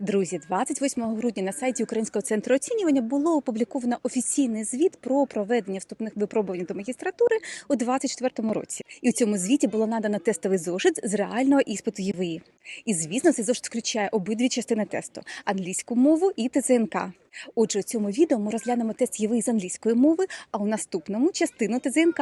Друзі, 28 грудня на сайті Українського центру оцінювання було опубліковано офіційний звіт про проведення вступних випробувань до магістратури у 2024 році. І у цьому звіті було надано тестовий зошит з реального іспиту ЄВІ. І звісно, цей зошит включає обидві частини тесту англійську мову і ТЗНК. Отже, у цьому відео ми розглянемо тест ЄВІ з англійської мови, а у наступному частину ТЗНК.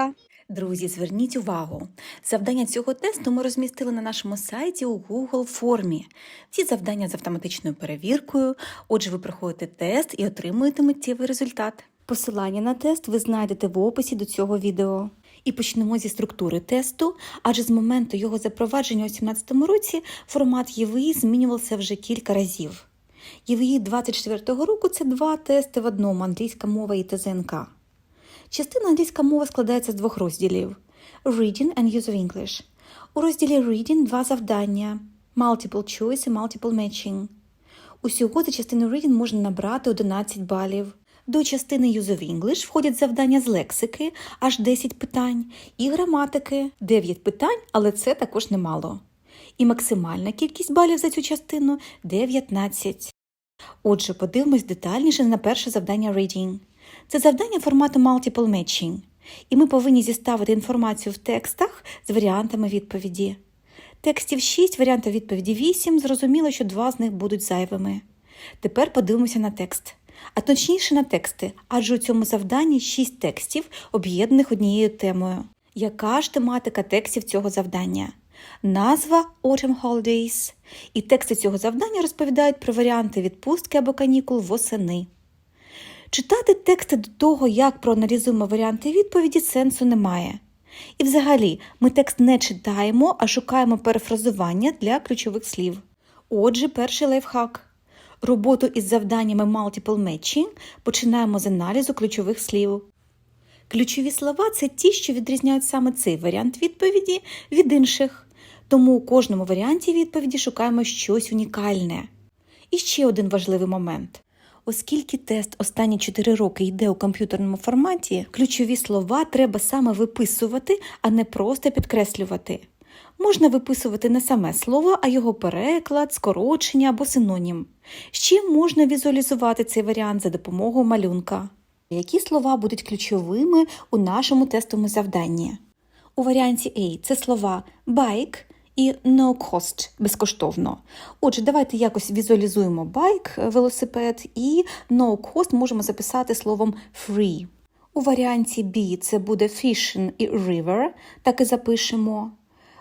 Друзі, зверніть увагу. Завдання цього тесту ми розмістили на нашому сайті у Google формі. Ці завдання з автоматичною перевіркою. Отже, ви проходите тест і отримуєте миттєвий результат. Посилання на тест ви знайдете в описі до цього відео. І почнемо зі структури тесту, адже з моменту його запровадження у 2017 році формат ЄВІ змінювався вже кілька разів. ЄВІ 24 року це два тести в одному англійська мова і ТЗНК. Частина англійська мова складається з двох розділів: Reading and Use of English. У розділі Reading два завдання: Multiple Choice і Multiple Matching. Усього за частину Reading можна набрати 11 балів. До частини Use of English входять завдання з лексики, аж 10 питань, і граматики 9 питань, але це також немало. І максимальна кількість балів за цю частину 19. Отже, подивимось детальніше на перше завдання Reading. Це завдання формату Multiple Matching, і ми повинні зіставити інформацію в текстах з варіантами відповіді. Текстів 6, варіантів відповіді 8, зрозуміло, що два з них будуть зайвими. Тепер подивимося на текст. А точніше на тексти, адже у цьому завданні 6 текстів, об'єднаних однією темою. Яка ж тематика текстів цього завдання? Назва Autumn Holidays. І тексти цього завдання розповідають про варіанти відпустки або канікул восени. Читати тексти до того, як проаналізуємо варіанти відповіді, сенсу немає. І взагалі, ми текст не читаємо, а шукаємо перефразування для ключових слів. Отже, перший лайфхак. Роботу із завданнями Multiple Matching починаємо з аналізу ключових слів. Ключові слова це ті, що відрізняють саме цей варіант відповіді від інших. Тому у кожному варіанті відповіді шукаємо щось унікальне. І ще один важливий момент. Оскільки тест останні 4 роки йде у комп'ютерному форматі, ключові слова треба саме виписувати, а не просто підкреслювати. Можна виписувати не саме слово, а його переклад, скорочення або синонім. Ще можна візуалізувати цей варіант за допомогою малюнка. Які слова будуть ключовими у нашому тестовому завданні? У варіанті A це слова bike і no cost безкоштовно. Отже, давайте якось візуалізуємо байк, велосипед, і no cost можемо записати словом free. У варіанті B це буде fishing і river, так і запишемо.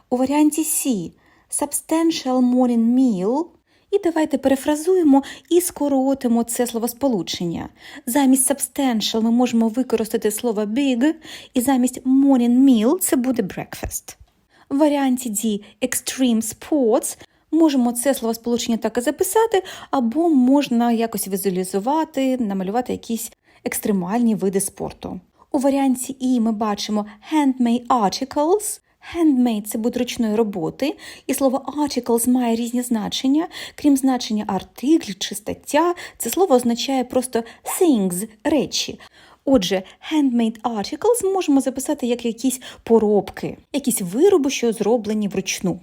У варіанті C substantial morning meal. І давайте перефразуємо і скоротимо це словосполучення. Замість substantial ми можемо використати слово big, і замість morning meal це буде breakfast. В варіанті D extreme sports можемо це словосполучення так і записати, або можна якось візуалізувати, намалювати якісь екстремальні види спорту. У варіанті І ми бачимо handmade articles. Handmade – це буде ручної роботи, і слово articles має різні значення. Крім значення артикль чи стаття, це слово означає просто things – речі. Отже, handmade articles можемо записати як якісь поробки, якісь вироби, що зроблені вручну.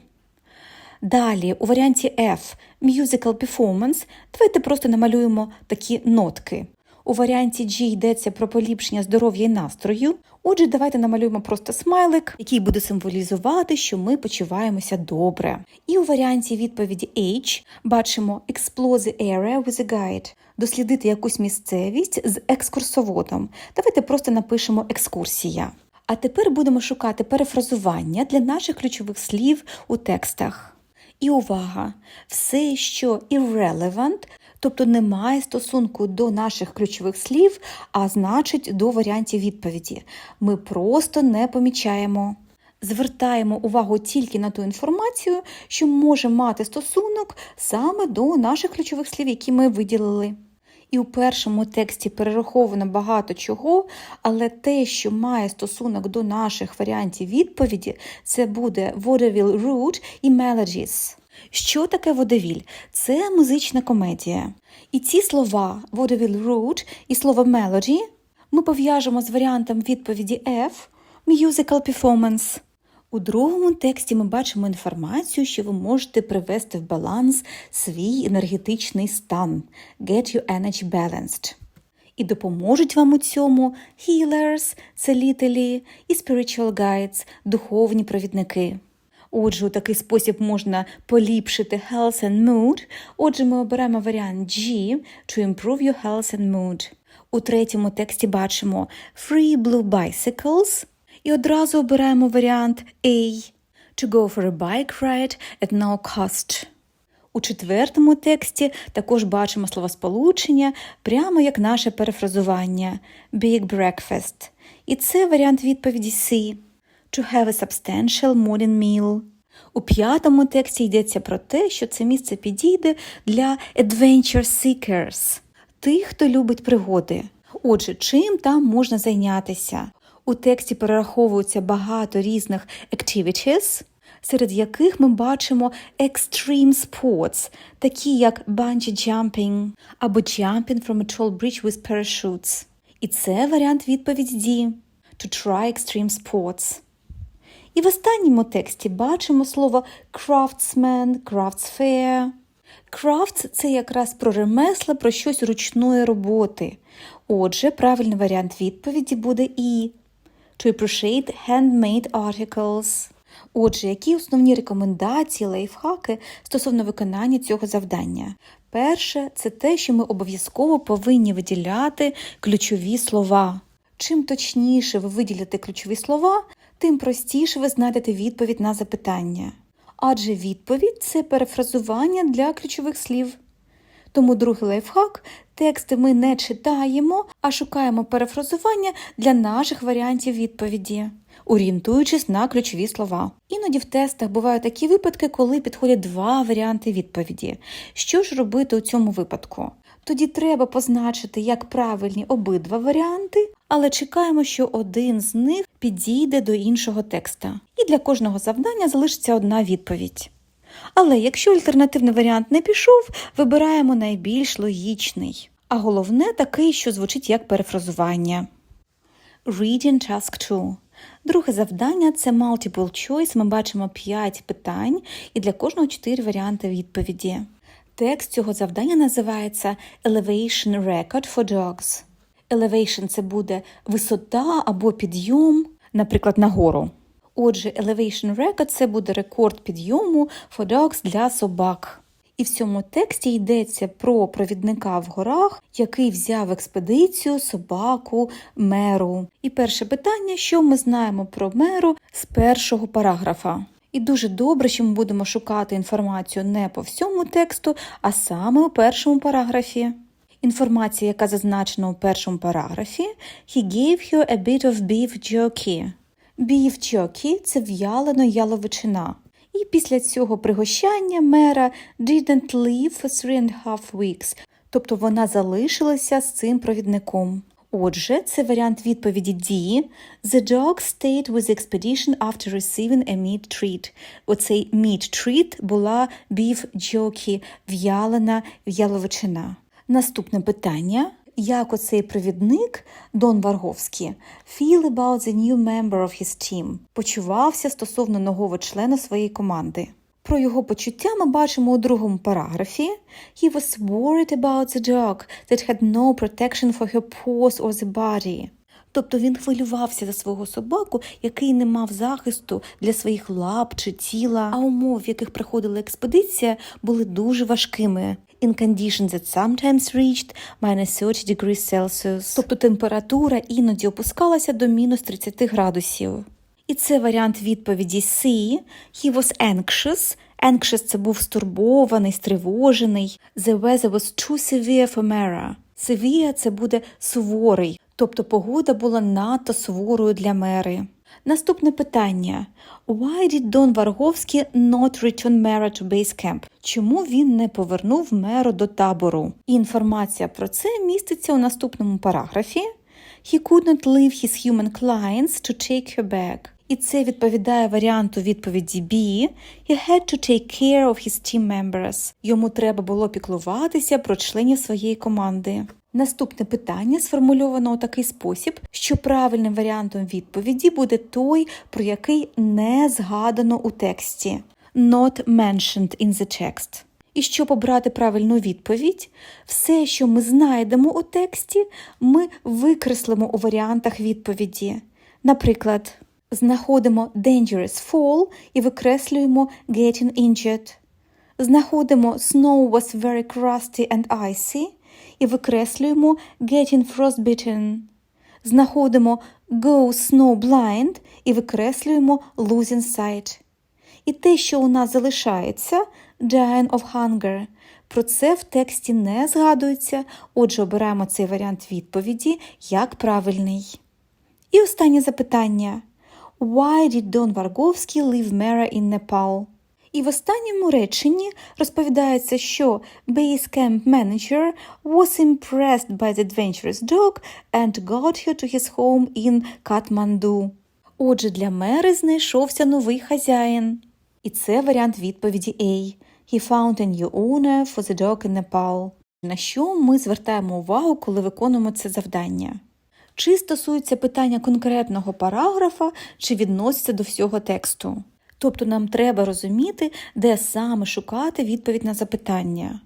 Далі, у варіанті F musical performance, давайте просто намалюємо такі нотки. У варіанті G йдеться про поліпшення здоров'я і настрою. Отже, давайте намалюємо просто смайлик, який буде символізувати, що ми почуваємося добре. І у варіанті відповіді H бачимо explore the area with a guide. Дослідити якусь місцевість з екскурсоводом. Давайте просто напишемо екскурсія. А тепер будемо шукати перефразування для наших ключових слів у текстах. І увага! Все, що irrelevant, тобто не має стосунку до наших ключових слів, а значить до варіантів відповіді. Ми просто не помічаємо. Звертаємо увагу тільки на ту інформацію, що може мати стосунок саме до наших ключових слів, які ми виділили. І у першому тексті перераховано багато чого, але те, що має стосунок до наших варіантів відповіді, це буде vaudeville route і melodies. Що таке водевіль? Це музична комедія. І ці слова vaudeville route і слово melody ми пов'яжемо з варіантом відповіді F musical performance. У другому тексті ми бачимо інформацію, що ви можете привести в баланс свій енергетичний стан Get your energy balanced. І допоможуть вам у цьому healers – целителі і spiritual guides – духовні провідники. Отже, у такий спосіб можна поліпшити health and mood. Отже, ми оберемо варіант G – to improve your health and mood. У третьому тексті бачимо free blue bicycles і одразу обираємо варіант A – to go for a bike ride at no cost. У четвертому тексті також бачимо словосполучення, прямо як наше перефразування Big breakfast. І це варіант відповіді C – to have a substantial morning meal. У п'ятому тексті йдеться про те, що це місце підійде для adventure seekers – тих, хто любить пригоди. Отже, чим там можна зайнятися? У тексті перераховується багато різних activities, серед яких ми бачимо extreme sports, такі як bungee jumping або jumping from a tall bridge with parachutes. І це варіант відповіді D – to try extreme sports. І в останньому тексті бачимо слово craftsman, crafts fair. Crafts – це якраз про ремесла, про щось ручної роботи. Отже, правильний варіант відповіді буде І – to appreciate handmade articles. Отже, які основні рекомендації, лайфхаки стосовно виконання цього завдання? Перше, це те, що ми обов'язково повинні виділяти ключові слова. Чим точніше ви виділите ключові слова, тим простіше ви знайдете відповідь на запитання. Адже відповідь це перефразування для ключових слів. Тому другий лайфхак тексти ми не читаємо, а шукаємо перефразування для наших варіантів відповіді, орієнтуючись на ключові слова. Іноді в тестах бувають такі випадки, коли підходять два варіанти відповіді. Що ж робити у цьому випадку? Тоді треба позначити як правильні обидва варіанти, але чекаємо, що один з них підійде до іншого текста. І для кожного завдання залишиться одна відповідь. Але якщо альтернативний варіант не пішов, вибираємо найбільш логічний. А головне такий, що звучить як перефразування. Reading Task 2. Друге завдання це multiple choice. Ми бачимо 5 питань і для кожного 4 варіанти відповіді. Текст цього завдання називається Elevation Record for Dogs. Elevation – це буде висота або підйом, наприклад, нагору. Отже, Elevation Record – це буде рекорд підйому for dogs для собак. І в цьому тексті йдеться про провідника в горах, який взяв експедицію собаку меру. І перше питання, що ми знаємо про меру з першого параграфа. І дуже добре, що ми будемо шукати інформацію не по всьому тексту, а саме у першому параграфі. Інформація, яка зазначена у першому параграфі, He gave you a bit of beef jerky. Beef jerky – це в'ялена яловичина. І після цього пригощання мера didn't leave for three and a half weeks, тобто вона залишилася з цим провідником. Отже, це варіант відповіді D. The dog stayed with the expedition after receiving a meat treat. Оцей meat treat була beef jerky, в'ялена яловичина. Наступне питання. Як оцей провідник Дон Варговський feel about the new member of his team почувався стосовно нового члена своєї команди. Про його почуття ми бачимо у другому параграфі. He was worried about the dog that had no protection for her paws or the body. Тобто він хвилювався за свого собаку, який не мав захисту для своїх лап чи тіла, а умов, в яких приходила експедиція, були дуже важкими. In conditions that sometimes reached minus 30 degrees Celsius. Тобто температура іноді опускалася до мінус 30 градусів. І це варіант відповіді C. He was anxious. Anxious – це був стурбований, стривожений. The weather was too severe for Mera. Severe – це буде суворий, тобто погода була надто суворою для мери. Наступне питання. Why did Don Варговський not return Mera to base camp? Чому він не повернув меру до табору? Інформація про це міститься у наступному параграфі. He could not leave his human clients to take her back. І це відповідає варіанту відповіді B. He had to take care of his team members. Йому треба було піклуватися про членів своєї команди. Наступне питання сформульовано у такий спосіб, що правильним варіантом відповіді буде той, про який не згадано у тексті. Not mentioned in the text. І щоб обрати правильну відповідь, все, що ми знайдемо у тексті, ми викреслимо у варіантах відповіді. Наприклад, знаходимо dangerous fall і викреслюємо getting injured. Знаходимо snow was very crusty and icy і викреслюємо getting frostbitten. Знаходимо go snow blind і викреслюємо losing sight. І те, що у нас залишається dying of hunger. Про це в тексті не згадується, отже, обираємо цей варіант відповіді як правильний. І останнє запитання. Why did Don Vargovsky leave Mera in Nepal? І в останньому реченні розповідається, що Base Camp Manager was impressed by the adventurous dog and got her to his home in Kathmandu. Отже, для Мери знайшовся новий хазяїн. І це варіант відповіді A. He found a new owner for the dog in Nepal. На що ми звертаємо увагу, коли виконуємо це завдання? Чи стосується питання конкретного параграфа, чи відноситься до всього тексту? Тобто нам треба розуміти, де саме шукати відповідь на запитання.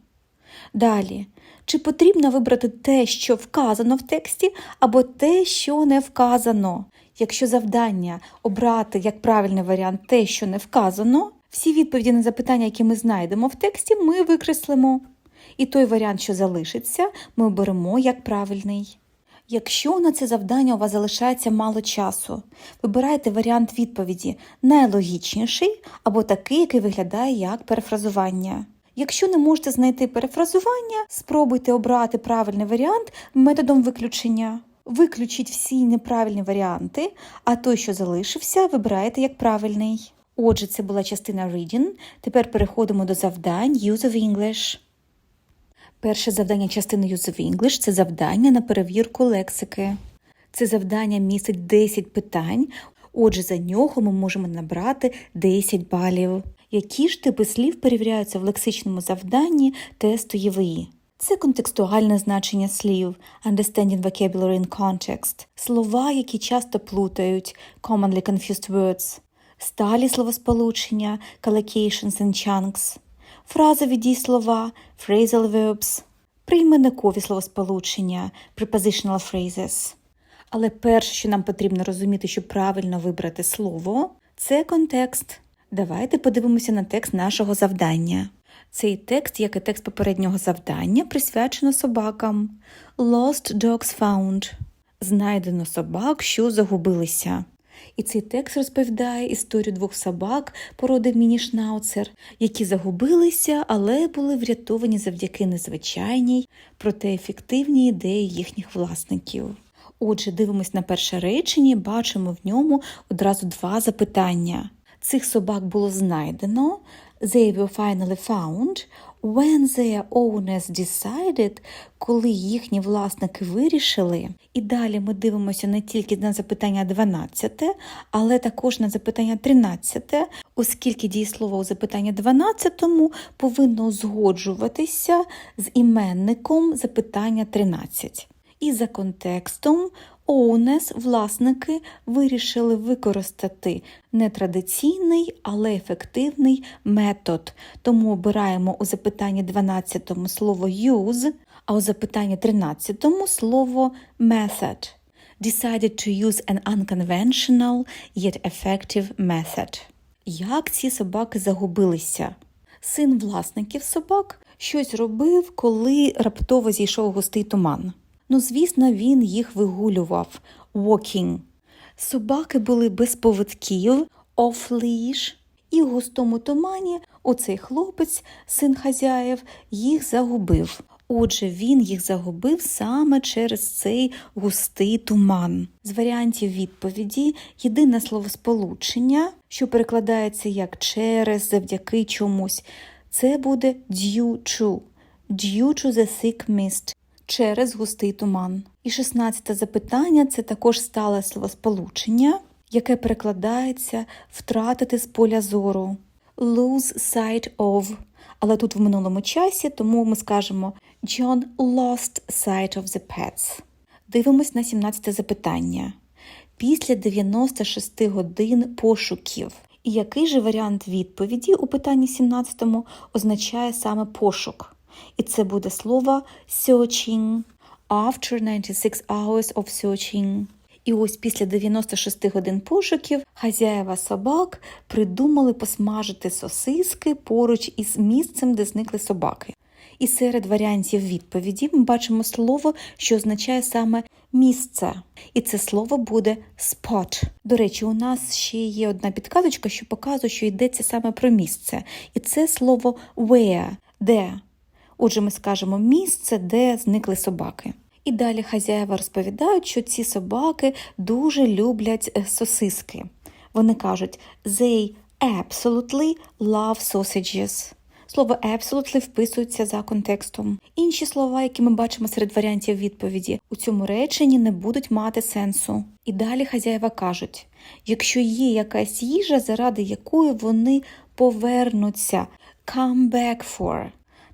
Далі, чи потрібно вибрати те, що вказано в тексті, або те, що не вказано? Якщо завдання обрати як правильний варіант те, що не вказано, всі відповіді на запитання, які ми знайдемо в тексті, ми викреслимо. І той варіант, що залишиться, ми оберемо як правильний. Якщо на це завдання у вас залишається мало часу, вибирайте варіант відповіді найлогічніший або такий, який виглядає як перефразування. Якщо не можете знайти перефразування, спробуйте обрати правильний варіант методом виключення. Виключіть всі неправильні варіанти, а той, що залишився, вибираєте як правильний. Отже, це була частина reading. Тепер переходимо до завдань Use of English. Перше завдання частини Use of English – це завдання на перевірку лексики. Це завдання містить 10 питань, отже, за нього ми можемо набрати 10 балів. Які ж типи слів перевіряються в лексичному завданні тесту ЄВІ? Це контекстуальне значення слів, understanding vocabulary in context, слова, які часто плутають, commonly confused words, сталі словосполучення, collocations and chunks, фразові дієслова, phrasal verbs, прийменникові словосполучення, prepositional phrases. Але перше, що нам потрібно розуміти, щоб правильно вибрати слово, це контекст. Давайте подивимося на текст нашого завдання. Цей текст, як і текст попереднього завдання, присвячено собакам. Lost dogs found. Знайдено собак, що загубилися. І цей текст розповідає історію двох собак породи міні-шнауцер, які загубилися, але були врятовані завдяки незвичайній, проте ефективній ідеї їхніх власників. Отже, дивимось на перше речення, бачимо в ньому одразу два запитання. Цих собак було знайдено, they were finally found, when their owners decided, коли їхні власники вирішили. І далі ми дивимося не тільки на запитання 12, але також на запитання 13, оскільки дієслово у запитанні 12 повинно узгоджуватися з іменником запитання 13. І за контекстом Оунес, власники, вирішили використати нетрадиційний, але ефективний метод. Тому обираємо у запитанні 12 слово use, а у запитанні 13 слово method. Decided to use an unconventional yet effective method. Як ці собаки загубилися? Син власників собак щось робив, коли раптово зійшов густий туман. Ну, звісно, він їх вигулював walking. Собаки були без поводків, off-leash, і в густому тумані оцей хлопець, син хазяїв, їх загубив. Отже, він їх загубив саме через цей густий туман. З варіантів відповіді єдине словосполучення, що перекладається як через, завдяки чомусь, це буде due to, due to the thick mist через густий туман. І шістнадцяте запитання це також стале словосполучення, яке перекладається втратити з поля зору. Lose sight of Але тут в минулому часі, тому ми скажемо John lost sight of the pets. Дивимось на 17 запитання. Після 96 годин пошуків. І який же варіант відповіді у питанні 17 означає саме пошук? І це буде слово searching. After 96 hours of searching. І ось після 96 годин пошуків хазяєва собак придумали посмажити сосиски поруч із місцем, де зникли собаки. І серед варіантів відповіді ми бачимо слово, що означає саме місце. І це слово буде spot. До речі, у нас ще є одна підказочка, що показує, що йдеться саме про місце. І це слово where, де. Отже, ми скажемо місце, де зникли собаки. І далі хазяїва розповідають, що ці собаки дуже люблять е, сосиски. Вони кажуть they absolutely love sausages. Слово absolutely вписується за контекстом. Інші слова, які ми бачимо серед варіантів відповіді, у цьому реченні не будуть мати сенсу. І далі хазяїва кажуть: якщо є якась їжа, заради якої вони повернуться, come back for,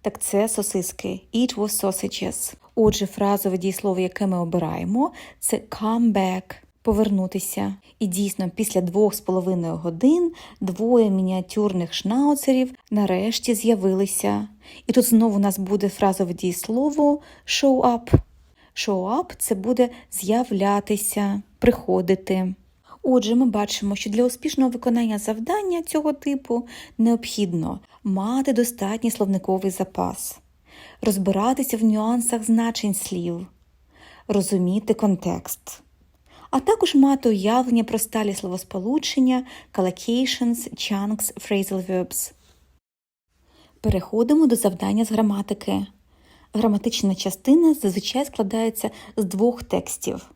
так це сосиски. It was sausages. Отже, фразове дієслово, яке ми обираємо, це come back – повернутися. І дійсно, після двох з половиною годин двоє мініатюрних шнауцерів нарешті з'явилися. І тут знову у нас буде фразове дієслово show up. Show up – це буде з'являтися, приходити. Отже, ми бачимо, що для успішного виконання завдання цього типу необхідно мати достатній словниковий запас, розбиратися в нюансах значень слів, розуміти контекст, а також мати уявлення про сталі словосполучення, collocations, chunks, phrasal verbs. Переходимо до завдання з граматики. Граматична частина зазвичай складається з двох текстів.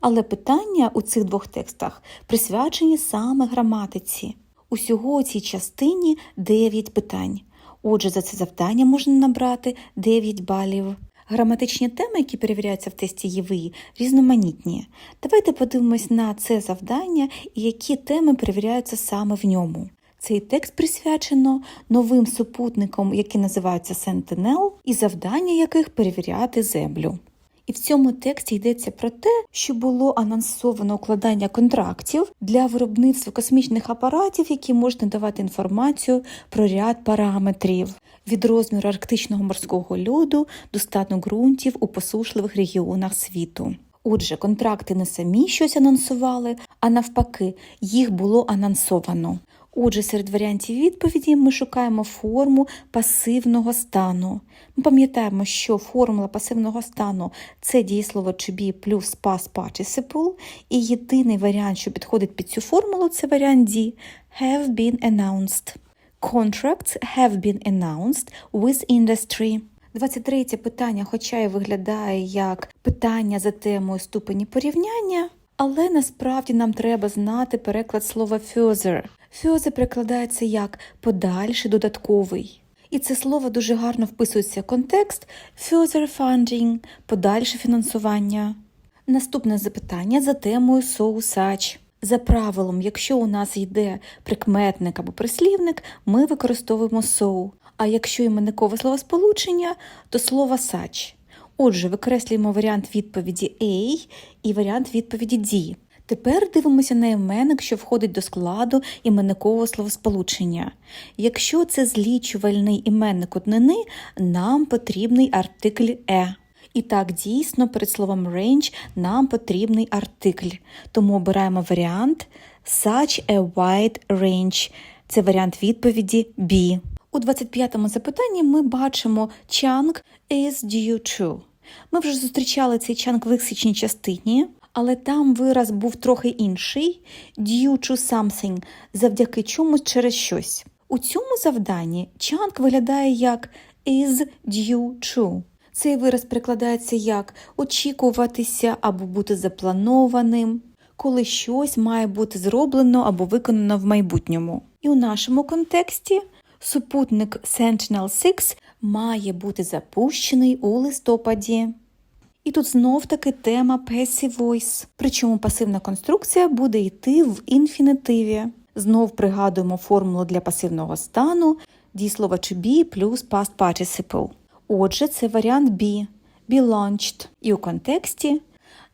Але питання у цих двох текстах присвячені саме граматиці. Усього у цій частині 9 питань. Отже, за це завдання можна набрати 9 балів. Граматичні теми, які перевіряються в тесті ЄВІ, різноманітні. Давайте подивимось на це завдання і які теми перевіряються саме в ньому. Цей текст присвячено новим супутникам, які називаються Sentinel, і завдання яких перевіряти землю. І в цьому тексті йдеться про те, що було анонсовано укладання контрактів для виробництва космічних апаратів, які можуть надавати інформацію про ряд параметрів від розміру арктичного морського льоду до стану ґрунтів у посушливих регіонах світу. Отже, контракти не самі щось анонсували, а навпаки, їх було анонсовано. Отже, серед варіантів відповіді ми шукаємо форму пасивного стану. Ми пам'ятаємо, що формула пасивного стану це дієслово to be плюс past participle, і єдиний варіант, що підходить під цю формулу, це варіант D – have been announced. Contracts have been announced with industry. 23 питання, хоча й виглядає як питання за темою ступені порівняння, але насправді нам треба знати переклад слова further. Further перекладається як подальший додатковий. І це слово дуже гарно вписується в контекст further funding – подальше фінансування. Наступне запитання за темою so such. За правилом, якщо у нас йде прикметник або прислівник, ми використовуємо so, а якщо іменникове словосполучення, то слово such. Отже, викреслюємо варіант відповіді A і варіант відповіді D. Тепер дивимося на іменник, що входить до складу іменникового словосполучення. Якщо це злічувальний іменник однини, нам потрібний артикль е. І так, дійсно, перед словом range нам потрібний артикль. Тому обираємо варіант such a wide range. Це варіант відповіді B. У 25-му запитанні ми бачимо chunk is due to. Ми вже зустрічали цей чанк в лексичній частині, але там вираз був трохи інший due to something, завдяки чомусь через щось. У цьому завданні чанк виглядає як is due to. Цей вираз перекладається як очікуватися або бути запланованим, коли щось має бути зроблено або виконано в майбутньому. І у нашому контексті супутник Sentinel-6 має бути запущений у листопаді. І тут знов таки тема passive voice, причому пасивна конструкція буде йти в інфінітиві. Знов пригадуємо формулу для пасивного стану дієслова to be плюс past participle. Отже, це варіант B – be launched. І у контексті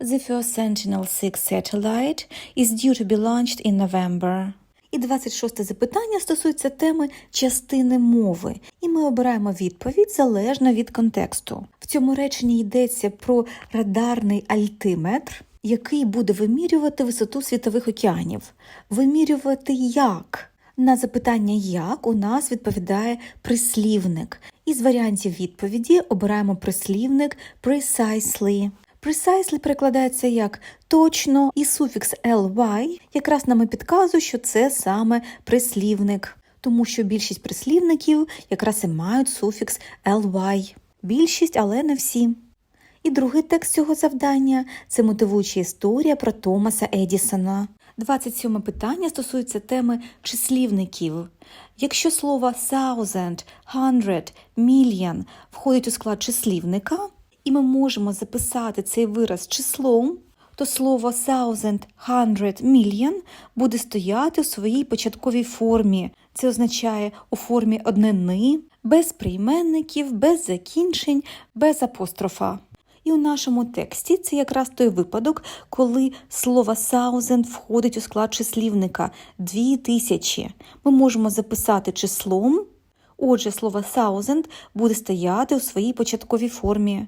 The first Sentinel-6 satellite is due to be launched in November. І 26 запитання стосується теми частини мови, і ми обираємо відповідь залежно від контексту. В цьому реченні йдеться про радарний альтиметр, який буде вимірювати висоту світових океанів. Вимірювати як? На запитання як у нас відповідає прислівник. Із варіантів відповіді обираємо прислівник precisely. Precisely перекладається як точно, і суфікс ly якраз нам і підказує, що це саме прислівник, тому що більшість прислівників якраз і мають суфікс ly. Більшість, але не всі. І другий текст цього завдання це мотивуюча історія про Томаса Едісона. 27 питання стосується теми числівників. Якщо слово thousand, hundred, million входить у склад числівника, і ми можемо записати цей вираз числом, то слово thousand, hundred, million буде стояти у своїй початковій формі. Це означає у формі однини, без прийменників, без закінчень, без апострофа. І у нашому тексті це якраз той випадок, коли слово thousand входить у склад числівника дві тисячі. Ми можемо записати числом. Отже, слово thousand буде стояти у своїй початковій формі.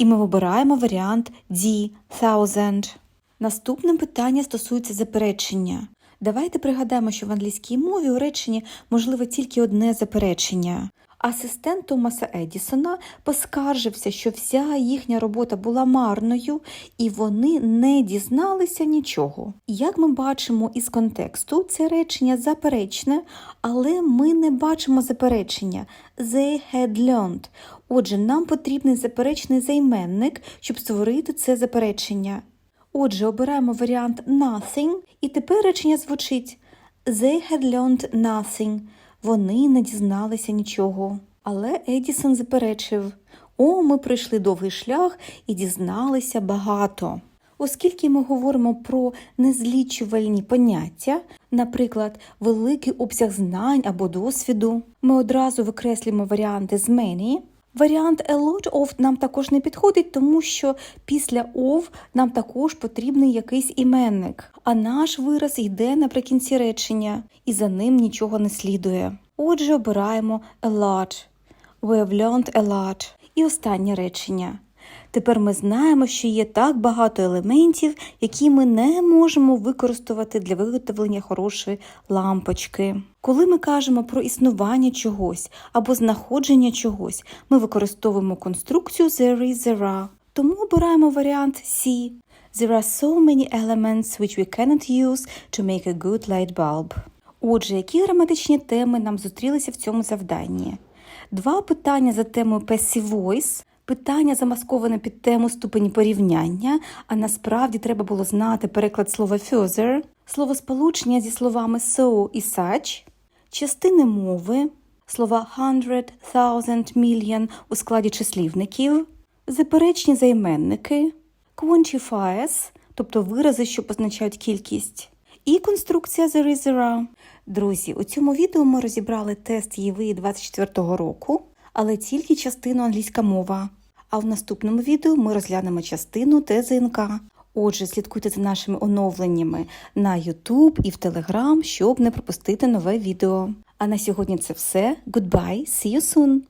І ми вибираємо варіант D – thousand. Наступне питання стосується заперечення. Давайте пригадаємо, що в англійській мові у реченні можливе тільки одне заперечення. Асистент Томаса Едісона поскаржився, що вся їхня робота була марною, і вони не дізналися нічого. Як ми бачимо із контексту, це речення заперечне, але ми не бачимо заперечення they had learned. Отже, нам потрібний заперечний займенник, щоб створити це заперечення. Отже, обираємо варіант nothing, і тепер речення звучить They had learned nothing. Вони не дізналися нічого. Але Едісон заперечив: О, ми пройшли довгий шлях і дізналися багато. Оскільки ми говоримо про незлічувальні поняття, наприклад, великий обсяг знань або досвіду, ми одразу викреслюємо варіанти з many. Варіант a lot of нам також не підходить, тому що після of нам також потрібний якийсь іменник, а наш вираз йде наприкінці речення, і за ним нічого не слідує. Отже, обираємо a lot. We have learned a lot. І останнє речення. Тепер ми знаємо, що є так багато елементів, які ми не можемо використовувати для виготовлення хорошої лампочки. Коли ми кажемо про існування чогось або знаходження чогось, ми використовуємо конструкцію there is there are. Тому обираємо варіант C. There are so many elements which we cannot use to make a good light bulb. Отже, які граматичні теми нам зустрілися в цьому завданні? Два питання за темою passive voice, питання замасковане під тему ступені порівняння, а насправді треба було знати переклад слова further, словосполучення зі словами so і such, частини мови, слова hundred, thousand, million у складі числівників, заперечні займенники, quantifiers, тобто вирази, що позначають кількість, і конструкція there. Друзі, у цьому відео ми розібрали тест ЄВИ 24 року, але тільки частину англійська мова. А в наступному відео ми розглянемо частину ТЗНК. Отже, слідкуйте за нашими оновленнями на YouTube і в Telegram, щоб не пропустити нове відео. А на сьогодні це все. Goodbye, see you soon!